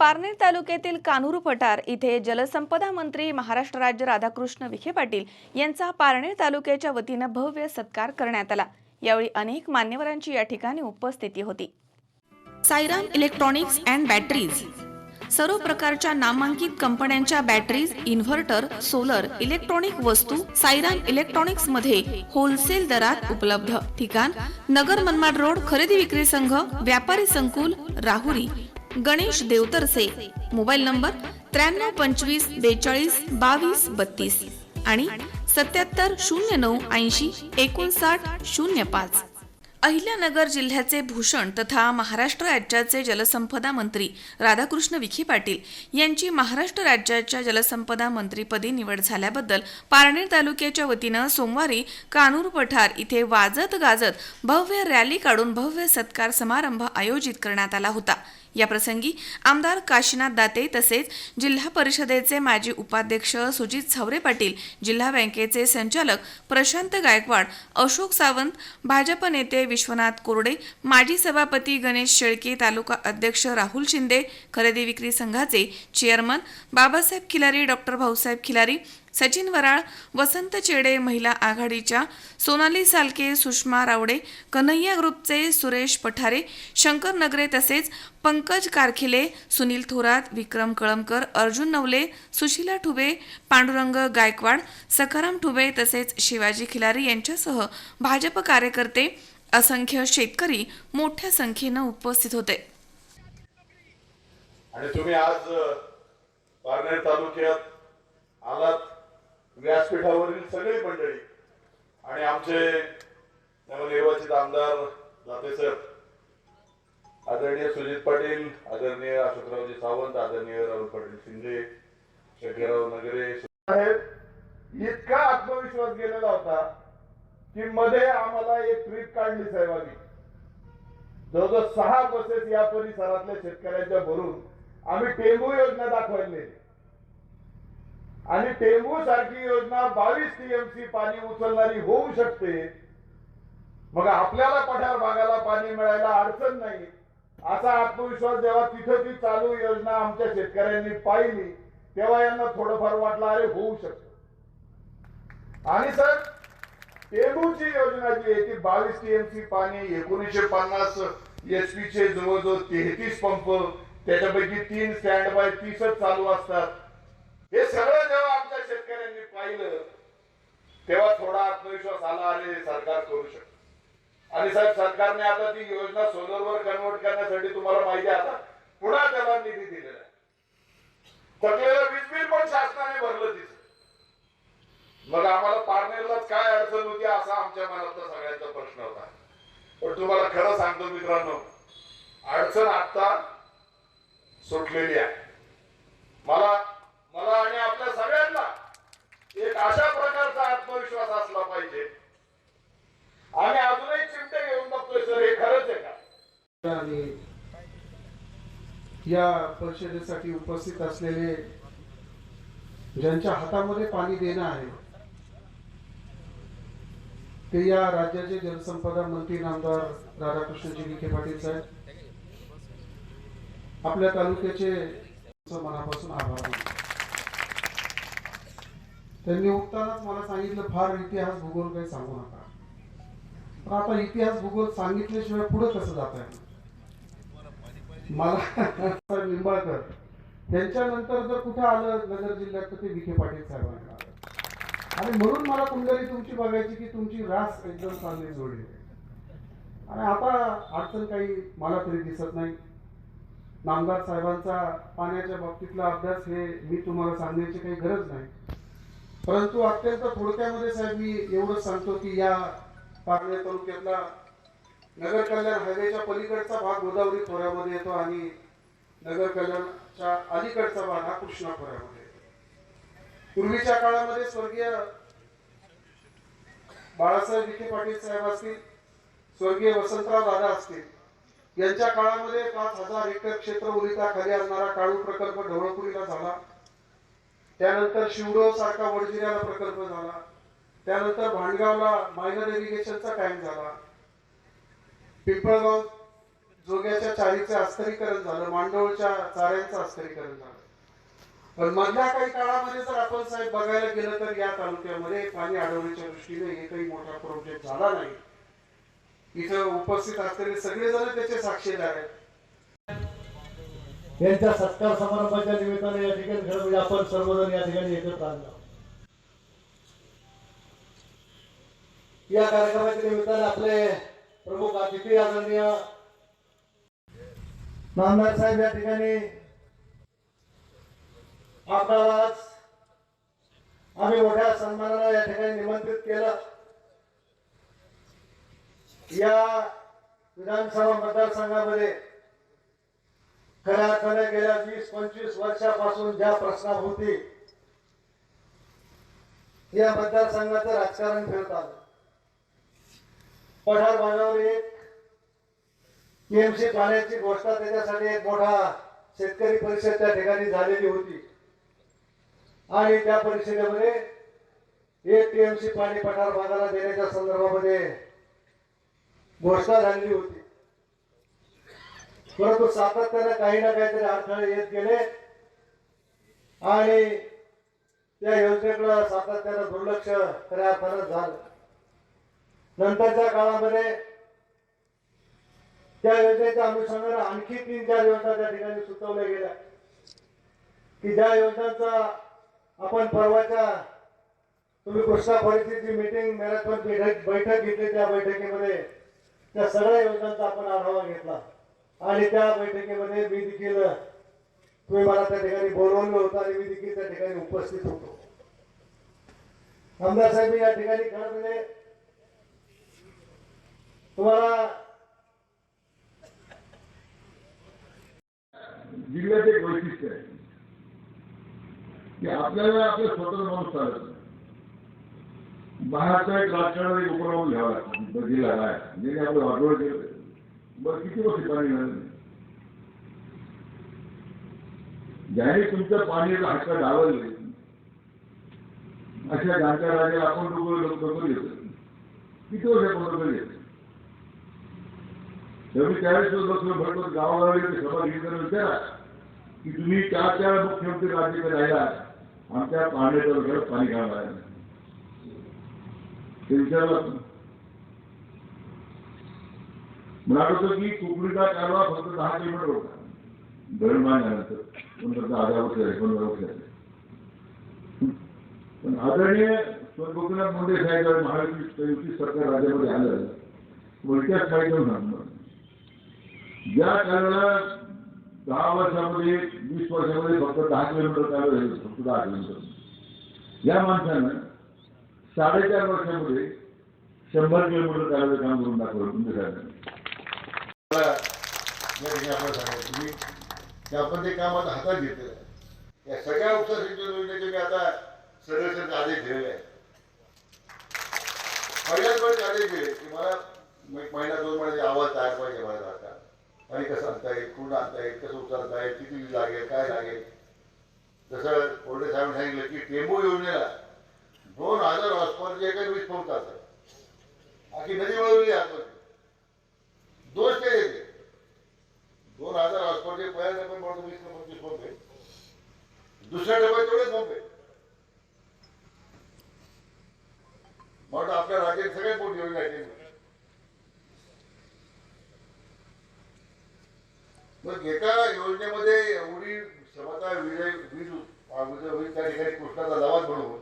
पारनेर तालुक्यातील कानूर पठार इथे जलसंपदा मंत्री महाराष्ट्र राज्य राधाकृष्ण विखे पाटील यांचा पारनेर तालुक्याच्या वतीनं भव्य सत्कार करण्यात आला. यावेळी अनेक मान्यवरांची या ठिकाणी उपस्थिती होती. Sairam electronics and batteries. सर्व प्रकारच्या नामांकित कंपन्यांच्या बॅटरीज इन्व्हर्टर सोलर इलेक्ट्रॉनिक वस्तू सायराम इलेक्ट्रॉनिक्समध्ये होलसेल दरात उपलब्ध. ठिकाण नगर मनमाड रोड खरेदी विक्री संघ व्यापारी संकुल राहुरी. गणेश देवतरसे मोबाईल नंबर त्र्याण्णव पंचवीस बेचाळीस बावीस बत्तीस आणि सत्याहत्तर शून्य नऊ ऐंशी एकोणसाठ शून्य पाच. अहिल्यानगर जिल्ह्याचे भूषण तथा महाराष्ट्र राज्याचे जलसंपदा मंत्री राधाकृष्ण विखे पाटील यांची महाराष्ट्र राज्याच्या जलसंपदा मंत्रीपदी निवड झाल्याबद्दल पारनेर तालुक्याच्या वतीनं सोमवारी कानूर पठार इथे वाजत गाजत भव्य रॅली काढून भव्य सत्कार समारंभ आयोजित करण्यात आला होता. या प्रसंगी आमदार काशीनाथ दाते तसेच जिल्हा परिषदेचे माजी उपाध्यक्ष सुजित छावरे पाटील जिल्हा बँकेचे संचालक प्रशांत गायकवाड अशोक सावंत भाजप नेते विश्वनाथ कोरडे माजी सभापती गणेश शेळके तालुका अध्यक्ष राहुल शिंदे खरेदी विक्री संघाचे चेअरमन बाबासाहेब खिलारी डॉक्टर भाऊसाहेब खिलारी सचिन वराळ वसंत चेडे महिला आघाडीच्या सोनाली सालके सुषमा रावडे कन्हैया ग्रुपचे सुरेश पठारे शंकर नगरे तसेच पंकज कारखिले सुनील थोरात विक्रम कळमकर अर्जुन नवले सुशीला ठुबे पांडुरंग गायकवाड सखाराम ठुबे तसेच शिवाजी खिलारी यांच्यासह भाजप कार्यकर्ते असंख्य शेतकरी मोठ्या संख्येनं उपस्थित होते. आणि तुम्ही आज पारनेर तालुक्यात आलात. व्यासपीठावरील सगळी मंडळी आणि आमचे नवनिर्वाचित आमदार दातेसाहेब आदरणीय सुजित पाटील आदरणीय अशोकरावजी सावंत आदरणीय राहुल पाटील शिंदे शंकरराव नगरे साहेब इतका आत्मविश्वास गेलेला होता की मध्ये आम्हाला एक ट्रीप काढली साहेबांनी. जवळजवळ सहा बसेस या परिसरातल्या शेतकऱ्यांच्या भरून आम्ही टेंबू योजना दाखवायला आणि टेंबू सारखी योजना बावीस टीएमसी पाणी उचलणारी होऊ शकते. मग आपल्याला पठार भागाला पाणी मिळायला अडचण नाही. असा आत्मविश्वास जेव्हा तिथं ती चालू योजना आमच्या शेतकऱ्यांनी पाहिली तेव्हा यांना थोडंफार वाटलं अरे होऊ शकतं. आणि सर टेंबूची योजना जी आहे ती बावीस टीएमसी पाणी एकोणीसशे पन्नास एच चे जवळजवळ तेहतीस पंप त्याच्यापैकी तीन स्टँड बाय तीसच चालू असतात. हे सगळं जेव्हा आमच्या शेतकऱ्यांनी पाहिलं तेव्हा थोडा आत्मविश्वास आला अरे सरकार करू शकत. आणि साहेब सरकारने आता ती योजना सोलरवर कन्वर्ट करण्यासाठी तुम्हाला माहिती आता पुन्हा त्याला निधी दिलेला आहे. थकलेलं वीज बिल पण शासनाने भरलं तिचं मग आम्हाला पारनेरलाच काय अडचण होती असा आमच्या मनातला सगळ्यांचा प्रश्न होता. पण तुम्हाला खरं सांगतो मित्रांनो अडचण आता सुटलेली आहे मला मला आणि आपल्या सगळ्यांना एक अशा प्रकारचा आत्मविश्वास असला पाहिजे आम्ही अजूनही चिमटे घेऊन बघतोय सर हे खरंच आहे का आणि या परिषदेसाठी उपस्थित असलेले ज्यांच्या हातामध्ये पाणी देणं आहे ते या राज्याचे जलसंपदा मंत्री नामदार राधाकृष्णजी विखे पाटील साहेब आपल्या तालुक्याचे मनापासून आभार त्यांनी उठतानाच मला सांगितलं फार इतिहास भूगोल काही सांगू नका. पण आता इतिहास भूगोल सांगितल्याशिवाय पुढे कसं जात आहे मला निंबाळकर. त्यांच्यानंतर जर कुठे आलं नगर जिल्ह्यात तर ते विखे पाटील साहेबांना आलं. आणि म्हणून मला कुंडली तुमची बघायची की तुमची रास एकदम चांगली जोडली आणि आता अडचण काही मला तरी दिसत नाही. नामदार साहेबांचा पाण्याच्या बाबतीतला अभ्यास हे मी तुम्हाला सांगण्याची काही गरज नाही. परंतु अत्यंत थोडक्यामध्ये साहेब मी एवढंच सांगतो की या पारनेर तालुक्यातला नगर कल्याण हायवेच्या पलीकडचा भाग गोदावरी खोऱ्यामध्ये येतो आणि नगर कल्याणच्या अलीकडचा भाग हा कृष्णा खोऱ्यामध्ये येतो. पूर्वीच्या काळामध्ये स्वर्गीय बाळासाहेब विखे पाटील साहेब असतील स्वर्गीय वसंतराव दादा असतील यांच्या काळामध्ये पाच हजार हेक्टर क्षेत्र ओलिताखाली असणारा काळू प्रकल्प ढवळपुरीला झाला. त्यानंतर शिवडो सारखा वडजिऱ्याला प्रकल्प झाला. त्यानंतर भांडगावला मायनर इरिगेशनचा टँक झाला. पिंपळगाव जोग्याच्या चाळीचं अस्तरीकरण झालं मांडवळच्या चाऱ्यांचं अस्तरीकरण झालं. पण मधल्या काही काळामध्ये जर आपण साहेब बघायला गेलं तर या तालुक्यामध्ये पाणी अडवण्याच्या दृष्टीने हे काही मोठा प्रोजेक्ट झाला नाही. इथं उपस्थित असलेले सगळेजण त्याचे साक्षीदार आहेत. त्यांच्या सत्कार समारंभाच्या निमित्ताने या ठिकाणी घडवून म्हणजे आपण सर्वजण या ठिकाणी एकत्र आलो. या कार्यक्रमाच्या निमित्ताने आपले प्रमुख अतिथी आदरणीय नामदार साहेब या ठिकाणी आपल्याला आम्ही मोठ्या सन्मानाला या ठिकाणी निमंत्रित केलं. या विधानसभा मतदारसंघामध्ये खऱ्या अर्थाने गेल्या वीस पंचवीस वर्षापासून ज्या प्रश्नाभोवती या मतदारसंघाचं राजकारण फिरत आलं. पठार भागावर एक पीएमसी पाण्याची घोषणा त्याच्यासाठी एक मोठा शेतकरी परिषद त्या ठिकाणी झालेली होती. आणि त्या परिषदेमध्ये एक टीएमसी पाणी पठार भागाला देण्याच्या संदर्भामध्ये घोषणा झालेली होती. परंतु सातत्यानं काही ना काहीतरी अडथळे येत गेले. आणि त्या योजनेकडं सातत्यानं दुर्लक्ष खऱ्या अर्थानं झालं नंतरच्या काळामध्ये त्या योजनेच्या अनुषंगाने आणखी तीन चार योजना त्या ठिकाणी सुचवल्या गेल्या. की ज्या योजनांचा आपण परवाच्या तुम्ही कृष्णा परिस्थिती मिटिंग मॅरेथॉन बैठक बैठक घेतली त्या बैठकीमध्ये त्या सगळ्या योजनांचा आपण आढावा घेतला. आणि त्या बैठकीमध्ये मी देखील तुम्ही मला त्या ठिकाणी बोलवलं होतं आणि मी देखील त्या ठिकाणी उपस्थित होतो. आमदार साहेब या ठिकाणी खरं म्हणजे तुम्हाला जिल्ह्यात एक वैशिष्ट्य आहे. की आपल्याला आपलं स्वतंत्र माणूस चालत नाही. बाहेरचा एक राजकारण एक उपक्रम घ्यावा लागतो. म्हणजे जिल्हा काय म्हणजे ज्याने आपलं वाटोळ केलं बरं किती वर्ष पाणी मिळालं नाही? ज्याने तुमच्या पाण्याचा हक्क डावलले अशा जाणत्या राजाला आपण लोक लोक घेतो किती वर्ष आपण डोकं घेतो तेव्हा त्यावेळेस बसलो भरपूर गावागावी ते सभा घेतल्यानं विचारा की तुम्ही चार चार मुख्यमंत्री राज्याकडे राहिला आमच्या पाण्याच्या वगैरे पाणी घालणार आहे ते विचारलं मला आठवतं की कोकणीचा कारवा फक्त दहा किलोमीटर होता धरण बांधल्यानंतर पण दहा वर्ष झाले पंधरा वर्ष झाले पण आदरणीय स्व गोपीनाथ मुंडे साहेब युती सरकार राज्यामध्ये आलं वरच्याच काही घेऊन या कारणात दहा वर्षामध्ये वीस वर्षामध्ये फक्त दहा किलोमीटर चालू झाले फक्त दहा किलोमीटर. या माणसानं साडेचार वर्षामध्ये शंभर किलोमीटर चालायचं काम करून दाखवलं तुमच्या साहेबांनी. आपण की आपण ते काम आता हातात घेतलेलं या सगळ्या उपसा सिंचन योजनेचे मी आता सदस्यांचे आदेश दिलेले आहेत. पहिल्याच वेळेस आदेश दिले की मला एक महिना दोन महिन्याचे आवाज तयार पाहिजे मला आता आणि कसं आणता येईल कुठं आणता येईल कसं उचलता येईल किती लागेल काय लागेल? जसं कोरडे साहेब सांगितलं की टेंबू योजनेला दोन हजार हॉस्पॉटचे एका वीज पोहोचतात चालतात आखी नदी वळवली आपण. दोन स्टेज येते दोन हजार हॉस्पॉटचे पहिल्या टप्प्यात म्हणतो वीस पंचवीस पंप आहे दुसऱ्या टप्प्यात तेवढेच पंप आहे म्हणून आपल्या राज्यात सगळे पोट योजना आहे मग एका योजनेमध्ये एवढी क्षमता वीज वीज वीज त्या ठिकाणी कृष्णाचा लवाद म्हणून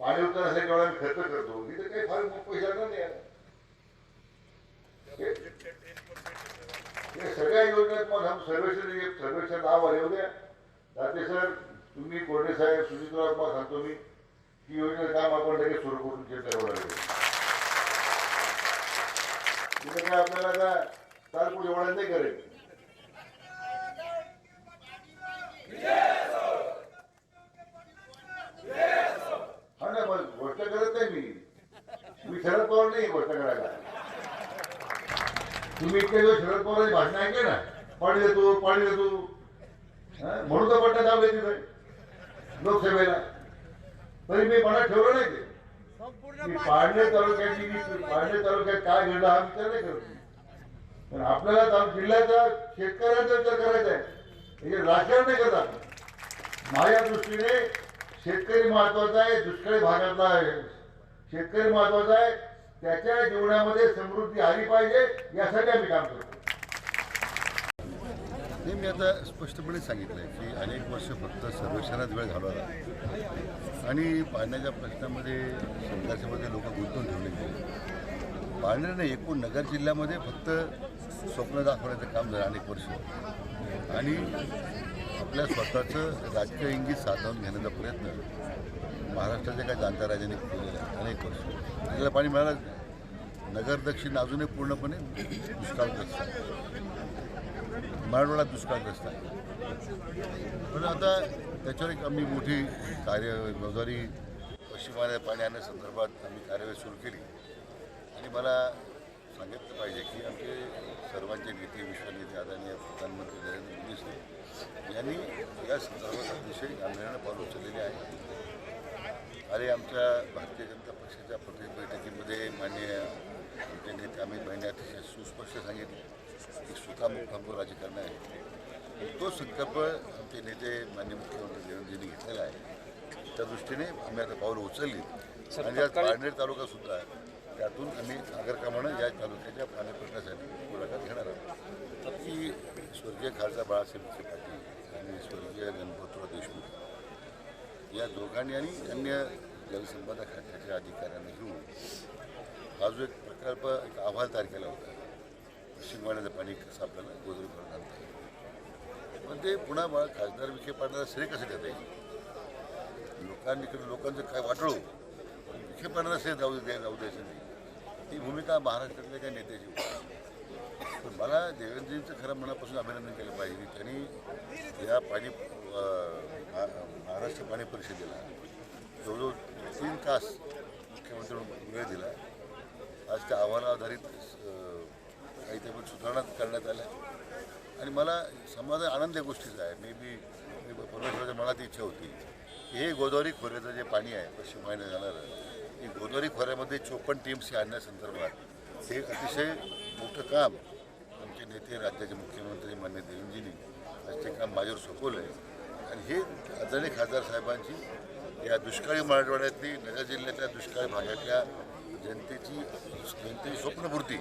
पाणी उतरण्यासाठी एवढा आम्ही खर्च करतो. ही तर काही फार मोठं पैसे नाही हे- सगळ्या योजनेत मग हम सर्वेक्षण एक सर्वेक्षण नाव आले होते. दाते सर तुम्ही कोरडे साहेब सुजितराव मग सांगतो मी ही योजना काम आपण लगेच सुरू करून चिंता लागेल तिथे काय आपल्याला आता तारपूर पुढे नाही करायचं. हा ना मग गोष्ट करत नाही मी मी शरद पवार नाही गोष्ट करायला तुम्ही इतके दिवस शरद पवारांची भाषण ऐकले ना पाणी देतो पाणी देतो म्हणून तर पट्टा दाबले तिथे लोकसभेला तरी मी मनात ठेवलं नाही ते की पाडणे तालुक्याची पाडणे तालुक्यात काय घडलं हा विचार नाही. करत पण आपल्याला जिल्ह्याचा शेतकऱ्यांचा विचार करायचा आहे हे राजकारण नाही करतात माझ्या दृष्टीने शेतकरी महत्त्वाचा आहे दुष्काळी भागातला आहे. शेतकरी महत्त्वाचा आहे त्याच्या जीवनामध्ये समृद्धी आली पाहिजे यासाठी आम्ही काम करतो. नाही मी आता स्पष्टपणे सांगितलं आहे की अनेक वर्ष फक्त सर्वेक्षणात वेळ घालवला. आणि पाण्याच्या प्रश्नामध्ये संघर्षामध्ये लोक गुंतवून ठेवले गेले. पाण्याने नाही एकूण नगर जिल्ह्यामध्ये फक्त स्वप्न दाखवण्याचं काम झालं अनेक वर्ष. आणि आपल्या स्वतःचं राजकीय इंगित साधवून घेण्याचा प्रयत्न महाराष्ट्राच्या काही जाणत्या राजाने केलेला आहे अनेक वर्ष. त्याला पाणी मिळालं. नगर दक्षिण अजूनही पूर्णपणे दुष्काळग्रस्त आहे. मराठवाडा दुष्काळग्रस्त आहे. पण आता त्याच्यावर एक आम्ही मोठी कार्य रोजारी पश्चिमाने पाणी आणण्यासंदर्भात आम्ही कार्यवाही सुरू केली. आणि मला सांगितलं पाहिजे की आमचे सर्वांचे नेते विश्वनेते आदरणीय प्रधानमंत्री नरेंद्र मोदी साहेब यांनी या संदर्भात अतिशय गांभीर्यानं पाऊल उचललेले आहे. अरे आमच्या भारतीय जनता पक्षाच्या प्रत्येक बैठकीमध्ये माननीय आमचे नेते अमित भाईने अतिशय सुस्पष्ट सांगितले. की सुखामुख हमको राजकारण आहे. तो संकल्प आमचे नेते मान्य मुख्यमंत्री देवेंद्रजींनी घेतलेला आहे. त्या दृष्टीने आम्ही आता पावलं उचलली. आणि आज पारनेर तालुका सुद्धा आहे त्यातून आम्ही आगरकामानं या तालुक्याच्या पाणी प्रश्नासाठी मुलाखत घेणार आहोत. की स्वर्गीय खालसा बाळासाहेब पाटील आणि स्वर्गीय गणपतराव देशमुख या दोघांनी आणि अन्य जलसंपदा खात्याच्या अधिकाऱ्यांना घेऊन हा जो एक प्रकल्प एक अहवाल तयार केला होता शिंगवाण्याचं पाणी कसं आपल्याला गोदरी करून आणता येईल? पण ते पुन्हा बाळ खासदार विखे पाटलाला श्रेय कसं देता येईल? लोकांकडे लोकांचं काय वाटळू? विखे पाटलाला श्रेय जाऊ दे जाऊ द्यायचं नाही. ही भूमिका महाराष्ट्रातल्या काही नेत्याची होती पण मला देवेंद्रजींचं खरं मनापासून अभिनंदन केलं पाहिजे. की त्यांनी या पाणी महा- महाराष्ट्र पाणी परिषदेला जवळजवळ तीन तास मुख्यमंत्री म्हणून वेळ दिला. आज त्या अहवालाधारित काही त्यामध्ये सुधारणा करण्यात आल्या. आणि मला समाधान आनंद या गोष्टीचा आहे. मे बी परमेश्वराच्या मनात इच्छा होती हे गोदावरी खोऱ्याचं जे पाणी आहे पश्चिम वाहिनी जाणारं गोदावरी खोऱ्यामध्ये चोपन्न टीम्स आणण्यासंदर्भात हे अतिशय मोठं काम आमचे नेते राज्याचे मुख्यमंत्री मान्य देवेंद्रजींनी आज ते काम माझ्यावर सोपवलं आहे आणि हे आदरणीय खासदार साहेबांची या दुष्काळी मराठवाड्यातली नगर जिल्ह्यातल्या दुष्काळी भागातल्या जनतेची जनतेची स्वप्नपूर्ती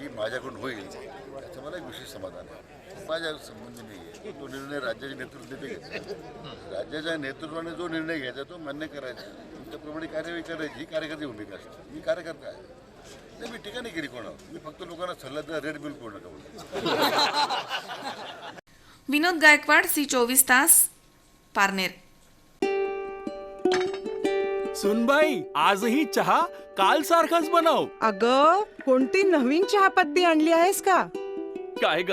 ही माझ्याकडून होईल त्याचं मला एक विशेष समाधान आहे. माझ्या संबंधी नाही आहे. तो निर्णय राज्याचे नेतृत्व नेते घेतात राज्याच्या नेतृत्वाने जो निर्णय घ्यायचा तो मान्य करायचा. त्याप्रमाणे कार्यवाही करायची. ही कार्यकर्ते भूमिका असते. मी कार्यकर्ता आहे. नाही मी टीका नाही केली कोणावर. मी फक्त लोकांना सल्ला दिला रेड बिल कोण नका विनोद गायकवाड सी चोवीस तास पारनेर. सुनबाई आजही चहा काल सारखाच बनव. अग कोणती नवीन चहापत्ती आणली आहेस का? काय ग?